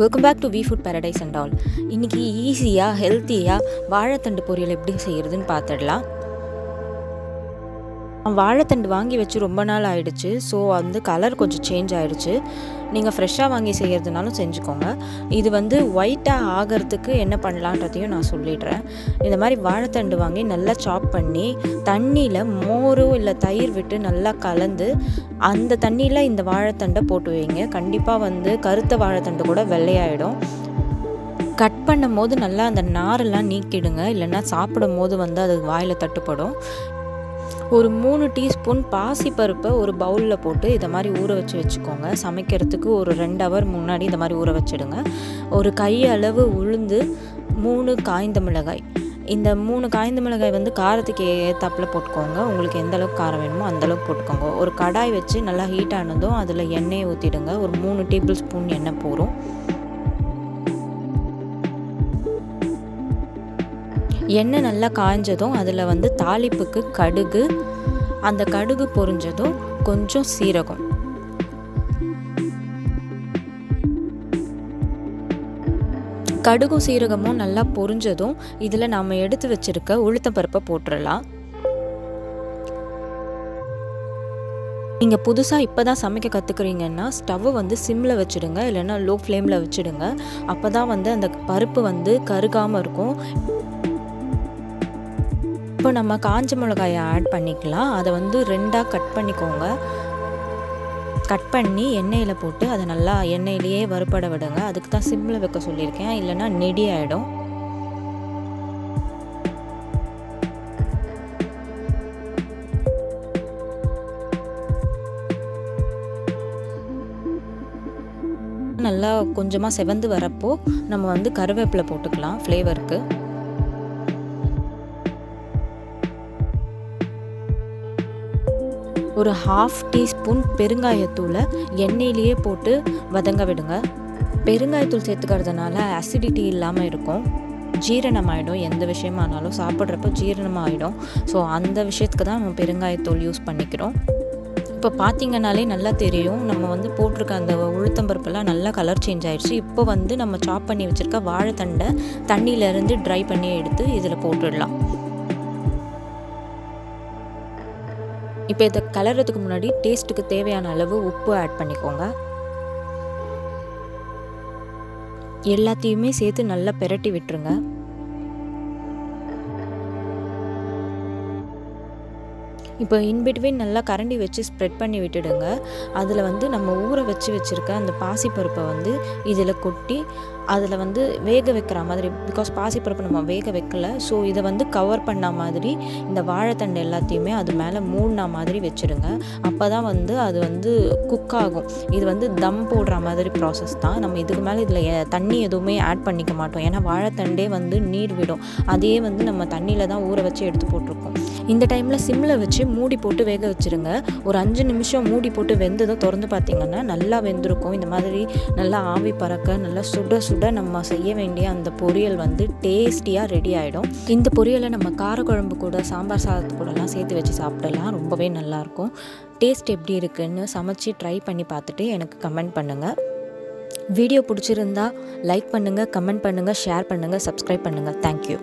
Welcome back to V food paradise and all இன்றைக்கி ஈஸியாக ஹெல்த்தியாக வாழைத்தண்டு பொரியல் எப்படி செய்கிறதுன்னு பார்த்துடலாம். வாழைத்தண்டு வாங்கி வச்சு ரொம்ப நாள் ஆயிடுச்சு. ஸோ வந்து கலர் கொஞ்சம் சேஞ்ச் ஆயிடுச்சு. நீங்கள் ஃப்ரெஷ்ஷாக வாங்கி செய்கிறதுனாலும் செஞ்சுக்கோங்க. இது வந்து ஒயிட்டாக ஆகிறதுக்கு என்ன பண்ணலான்றதையும் நான் சொல்லிடுறேன். இந்த மாதிரி வாழைத்தண்டு வாங்கி நல்லா சாப் பண்ணி தண்ணியில் மோரோ இல்லை தயிர் விட்டு நல்லா கலந்து அந்த தண்ணியில் இந்த வாழைத்தண்டை போட்டு வைங்க. கண்டிப்பாக வந்து கருத்த வாழைத்தண்டு கூட வெள்ளையாயிடும். கட் பண்ணும் போது நல்லா அந்த நாரெல்லாம் நீக்கிடுங்க. இல்லைன்னா சாப்பிடும் போது வந்து அது வாயில் தட்டுப்படும். ஒரு மூணு டீஸ்பூன் பாசிப்பருப்பை ஒரு பவுலில் போட்டு இதை மாதிரி ஊற வச்சு வச்சுக்கோங்க. சமைக்கிறதுக்கு ஒரு ரெண்டு ஹவர் முன்னாடி இந்த மாதிரி ஊற வச்சுடுங்க. ஒரு கையளவு உளுந்து மூணு காய்ந்த மிளகாய். இந்த மூணு காய்ந்த மிளகாய் வந்து காரத்துக்கு ஏற்றாப்பில் போட்டுக்கோங்க. உங்களுக்கு எந்த அளவுக்கு காரம் வேணுமோ அந்தளவுக்கு போட்டுக்கோங்க. ஒரு கடாய் வச்சு நல்லா ஹீட் ஆனதும் அதில் எண்ணெயை ஊற்றிடுங்க ஒரு மூணு டேபிள் ஸ்பூன் எண்ணெய் போகிறோம் எண்ணெய் நல்லா காய்ஞ்சதும் அதில் வந்து தாளிப்புக்கு கடுகு அந்த கடுகு பொரிஞ்சதும் கொஞ்சம் சீரகம். கடுகும் சீரகமும் நல்லா பொரிஞ்சதும் இதில் நாம் எடுத்து வச்சிருக்க உளுத்தப்பருப்பை போட்டுடலாம் நீங்கள் புதுசாக இப்போ தான் சமைக்க கற்றுக்குறீங்கன்னா ஸ்டவ்வை வந்து சிம்மில் வச்சுடுங்க இல்லைன்னா லோ ஃப்ளேமில் வச்சுடுங்க. அப்போ தான் வந்து அந்த பருப்பு வந்து கருகாமல் இருக்கும். இப்போ நம்ம காஞ்ச மிளகாயை ஆட் பண்ணிக்கலாம். அதை வந்து ரெண்டாக கட் பண்ணிக்கோங்க. கட் பண்ணி எண்ணெயில் போட்டு அதை நல்லா எண்ணெயிலேயே வறுபட விடுங்க. அதுக்கு தான் சிம்மில் வைக்க சொல்லியிருக்கேன். இல்லைன்னா நெடி ஆகிடும் நல்லா கொஞ்சமாக செவந்து வரப்போ நம்ம வந்து கருவேப்பிலை போட்டுக்கலாம் ஃப்ளேவருக்கு ஒரு ஹாஃப் டீஸ்பூன் பெருங்காயத்தூளை எண்ணெயிலேயே போட்டு வதங்க விடுங்க. பெருங்காயத்தூள் சேர்த்துக்கிறதுனால அசிடிட்டி இல்லாமல் இருக்கும். ஜீரணம் ஆகிடும் எந்த விஷயமானாலும் சாப்பிட்றப்போ ஜீரணம் ஆகிடும் ஸோ அந்த விஷயத்துக்கு தான் நம்ம பெருங்காயத்தூள் யூஸ் பண்ணிக்கிறோம். இப்போ பார்த்தீங்கனாலே நல்லா தெரியும். நம்ம வந்து போட்டிருக்க அந்த உளுத்தம்பருப்பெல்லாம் நல்லா கலர் சேஞ்ச் ஆயிடுச்சு. இப்போ வந்து நம்ம சாப் பண்ணி வச்சுருக்க வாழைத்தண்டை தண்ணியிலேருந்து ட்ரை பண்ணி எடுத்து இதில் போட்டுடலாம். இப்போ இதை கலர்றதுக்கு முன்னாடி டேஸ்ட்டுக்கு தேவையான அளவு உப்பு ஆட் பண்ணிக்கோங்க. எல்லாத்தையுமே சேர்த்து நல்லா பெரட்டி விட்டுருங்க. இப்போ இன்பிட்வீன் நல்லா கரண்டி வச்சு ஸ்ப்ரெட் பண்ணி விட்டுடுங்க. அதில் வந்து நம்ம ஊற வச்சு வச்சுருக்க அந்த பாசிப்பருப்பை வந்து இதில் கொட்டி அதில் வந்து வேக வைக்கிற மாதிரி பிகாஸ் பாசிப்பருப்பு நம்ம வேக வைக்கல ஸோ இதை வந்து கவர் பண்ண மாதிரி இந்த வாழைத்தண்டு எல்லாத்தையுமே அது மேலே மூடின மாதிரி வச்சுடுங்க. அப்போ தான் வந்து அது வந்து குக் ஆகும். இது வந்து தம் போடுற மாதிரி ப்ராசஸ் தான். நம்ம இதுக்கு மேலே இதில் தண்ணி எதுவுமே ஆட் பண்ணிக்க மாட்டோம். ஏன்னா வாழைத்தண்டே வந்து நீர் விடும். அதே வந்து நம்ம தண்ணியில் தான் ஊற வச்சு எடுத்து போட்டிருக்கோம். இந்த டைமில் சிம்மில் வச்சு மூடி போட்டு வேக வச்சுருங்க. ஒரு அஞ்சு நிமிஷம் மூடி போட்டு வெந்ததும் திறந்து பார்த்திங்கன்னா நல்லா வெந்திருக்கும். இந்த மாதிரி நல்லா ஆவி பறக்க நல்லா சுட சுட நம்ம செய்ய வேண்டிய அந்த பொரியல் வந்து டேஸ்டியாக ரெடி ஆகிடும் இந்த பொரியலை நம்ம காரக்குழம்பு கூட சாம்பார் சாதத்து கூடலாம் சேர்த்து வச்சு சாப்பிடலாம். ரொம்பவே நல்லாயிருக்கும். டேஸ்ட் எப்படி இருக்குன்னு சமைச்சு ட்ரை பண்ணி பார்த்துட்டு எனக்கு கமெண்ட் பண்ணுங்கள் வீடியோ பிடிச்சிருந்தா லைக் பண்ணுங்கள் கமெண்ட் பண்ணுங்கள் ஷேர் பண்ணுங்கள் சப்ஸ்கிரைப் பண்ணுங்கள் தேங்க்யூ